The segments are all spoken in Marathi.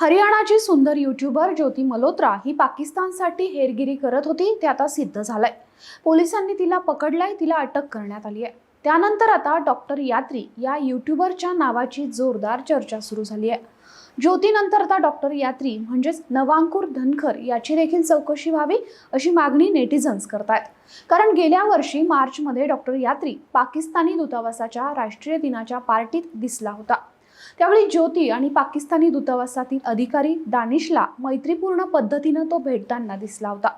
हरियाणाची सुंदर युट्यूबर ज्योती मल्होत्रा ही पाकिस्तानसाठी हेरगिरी करत होती ते आता सिद्ध झालंय. पोलिसांनी तिला पकडलंय तिला अटक करण्यात आली आहे. त्यानंतर आता डॉक्टर यात्री या युट्यूबरच्या नावाची जोरदार चर्चा सुरू झाली आहे. ज्योतीनंतर आता डॉक्टर यात्री म्हणजेच नवांकुर धनखर याची देखील चौकशी व्हावी अशी मागणी नेटिझन्स करतायत. कारण गेल्या वर्षी मार्चमध्ये डॉक्टर यात्री पाकिस्तानी दूतावासाच्या राष्ट्रीय दिनाच्या पार्टीत दिसला होता. त्यावेळी ज्योती आणि पाकिस्तानी दूतावासातील अधिकारी दानिशला मैत्रीपूर्ण पद्धतीनं तो भेटताना दिसला होता.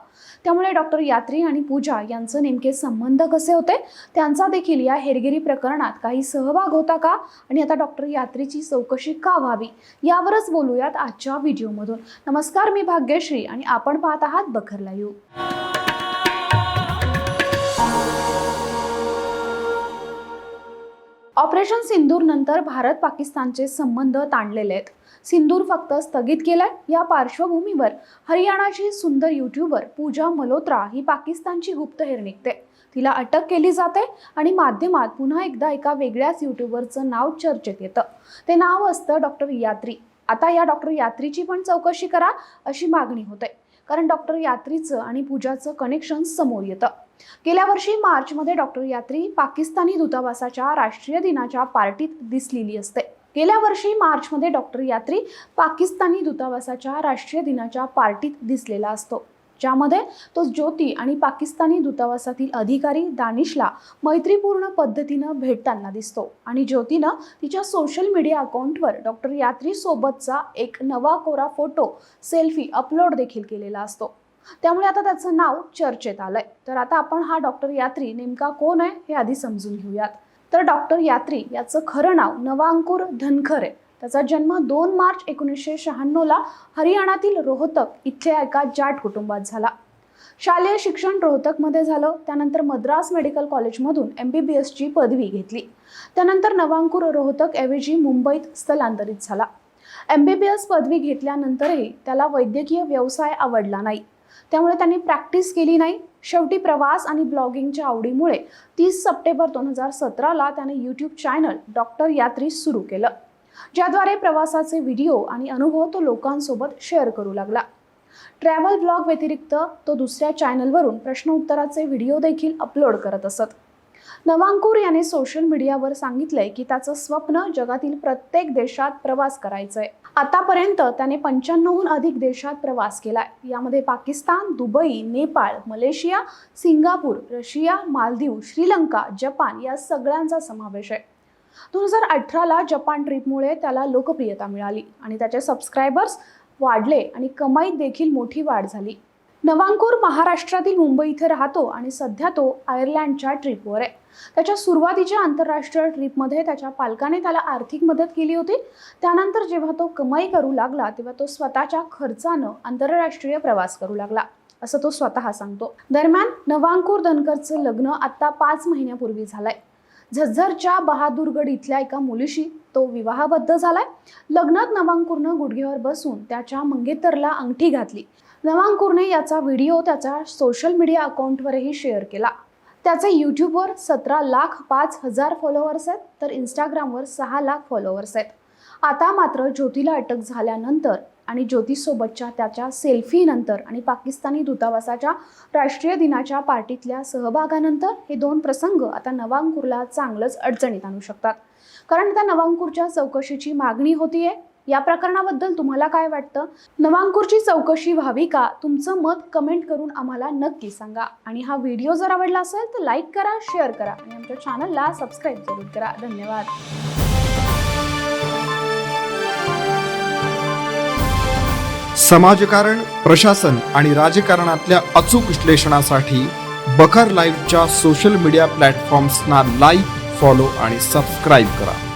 त्यामुळे डॉक्टर यात्री आणि पूजा यांचं नेमके संबंध कसे होते? त्यांचा देखील या हेरगिरी प्रकरणात काही सहभाग होता का? आणि आता डॉक्टर यात्रीची चौकशी का व्हावी? यावरच बोलूयात आजच्या व्हिडिओमधून. नमस्कार मी भाग्यश्री आणि आपण पाहत आहात बखरला येऊ ऑपरेशन सिंदूरनंतर भारत पाकिस्तानचे संबंध ताणलेले आहेत. सिंदूर फक्त स्थगित केलाय या पार्श्वभूमीवर हरियाणाची सुंदर युट्यूबर पूजा मल्होत्रा ही पाकिस्तानची गुप्तहेर निघते. तिला अटक केली जाते आणि माध्यमात पुन्हा एकदा एका वेगळ्याच युट्यूबरचं नाव चर्चेत येतं. ते नाव असतं डॉक्टर यात्री. आता या डॉक्टर यात्रीची पण चौकशी करा अशी मागणी होते. कारण डॉक्टर यात्रीचं आणि पूजाचं कनेक्शन समोर येतं. गेल्या वर्षी मार्चमध्ये डॉक्टर यात्री पाकिस्तानी दूतावासाच्या राष्ट्रीय दिनाच्या पार्टीत दिसलेली असते. गेल्या वर्षी मार्चमध्ये डॉक्टर यात्री पाकिस्तानी दूतावासाच्या राष्ट्रीय दिनाच्या पार्टीत दिसलेला असतो. ज्यामध्ये तो ज्योती आणि पाकिस्तानी दूतावासातील अधिकारी दानिशला मैत्रीपूर्ण पद्धतीनं भेटताना दिसतो आणि ज्योतीनं तिच्या सोशल मीडिया अकाउंटवर डॉक्टर यात्री सोबतचा एक नवा कोरा फोटो सेल्फी अपलोड देखील केलेला असतो. त्यामुळे आता त्याचं नाव चर्चेत आलंय. तर आता आपण हा डॉक्टर यात्री नेमका कोण आहे हे आधी समजून घेऊयात. तर डॉक्टर यात्री याचं खरं नाव नवांकुर धनखर. आहे त्याचा जन्म दोन मार्च एकोणीसशे शहाण्णवला हरियाणातील रोहतक इथल्या एका जाट कुटुंबात झाला. शालेय शिक्षण रोहतकमध्ये झालं. त्यानंतर मद्रास मेडिकल कॉलेजमधून एम बी बी एसची पदवी घेतली. त्यानंतर नवांकुर रोहतक ऐवजी मुंबईत स्थलांतरित झाला. एम बी बी एस पदवी घेतल्यानंतरही त्याला वैद्यकीय व्यवसाय आवडला नाही. त्यामुळे त्यांनी प्रॅक्टिस केली नाही. शेवटी प्रवास आणि ब्लॉगिंगच्या आवडीमुळे तीस सप्टेंबर दोन हजार सतराला त्याने यूट्यूब चॅनल डॉक्टर यात्री सुरू केलं. ज्याद्वारे प्रवासाचे व्हिडिओ आणि अनुभव तो लोकांसोबत शेअर करू लागला. ट्रॅव्हल ब्लॉग व्यतिरिक्त तो दुसऱ्या चॅनलवरून प्रश्न उत्तराचे व्हिडिओ देखील अपलोड करत असत. नवांकूर याने सोशल मीडियावर सांगितलंय की त्याचं स्वप्न जगातील प्रत्येक देशात प्रवास करायचं आहे आतापर्यंत त्याने पंच्याण्णवहून अधिक देशात प्रवास केला आहे यामध्ये Pakistan Dubai Nepal Malaysia Singapore Russia Maldives Sri Lanka Japan या सगळ्यांचा समावेश आहे. दोन हजार अठराला जपान ट्रिपमुळे त्याला लोकप्रियता मिळाली आणि त्याचे सबस्क्रायबर्स वाढले आणि कमाईत देखील मोठी वाढ झाली. नवांकूर महाराष्ट्रातील मुंबई इथे राहतो आणि सध्या तो आयर्लंडच्या ट्रिपवर आहे. त्याच्या सुरुवातीच्या आंतरराष्ट्रीय ट्रिपमध्ये त्याच्या पालकाने त्याला आर्थिक मदत केली होती. त्यानंतर जेव्हा तो कमाई करू लागला तेव्हा तो स्वतःच्या खर्चानं आंतरराष्ट्रीय प्रवास करू लागला असं तो स्वतः सांगतो. दरम्यान नवांकुर धनकरचं लग्न आता पाच महिन्यापूर्वी झालंय. झज्जरच्या बहादूरगड इथल्या एका मुलीशी तो विवाहबद्ध झालाय. लग्नात नवांकुरनं गुडघ्यावर बसून त्याच्या मंगेतरला अंगठी घातली. नवांकुरने याचा व्हिडिओ त्याच्या सोशल मीडिया अकाउंटवरही शेअर केला. त्याचे यूट्यूबवर सतरा लाख पाच हजार फॉलोअर्स आहेत तर इंस्टाग्रामवर सहा लाख फॉलोअर्स आहेत. आता मात्र ज्योतीला अटक झाल्यानंतर आणि ज्योतीसोबतच्या त्याच्या सेल्फीनंतर आणि पाकिस्तानी दूतावासाच्या राष्ट्रीय दिनाच्या पार्टीतल्या सहभागानंतर हे दोन प्रसंग आता नवांकूरला चांगलंच अडचणीत आणू शकतात. कारण त्या नवांकूरच्या चौकशीची मागणी होतीये या प्रकरणाबद्दल तुम्हाला काय वाटतं? नवांकुरची चौकशी व्हावी का? तुमचं मत कमेंट करून आम्हाला नक्की सांगा. आणि हा व्हिडिओ जर आवडला असेल तर लाईक करा शेअर करा आणि आमच्या चॅनलला सबस्क्राईब जरूर करा. धन्यवाद. समाजकारण प्रशासन आणि राजकारणातल्या अचूक विश्लेषणासाठी बखर लाईव्हच्या सोशल मीडिया प्लॅटफॉर्म्सना लाईक फॉलो आणि सबस्क्राईब करा.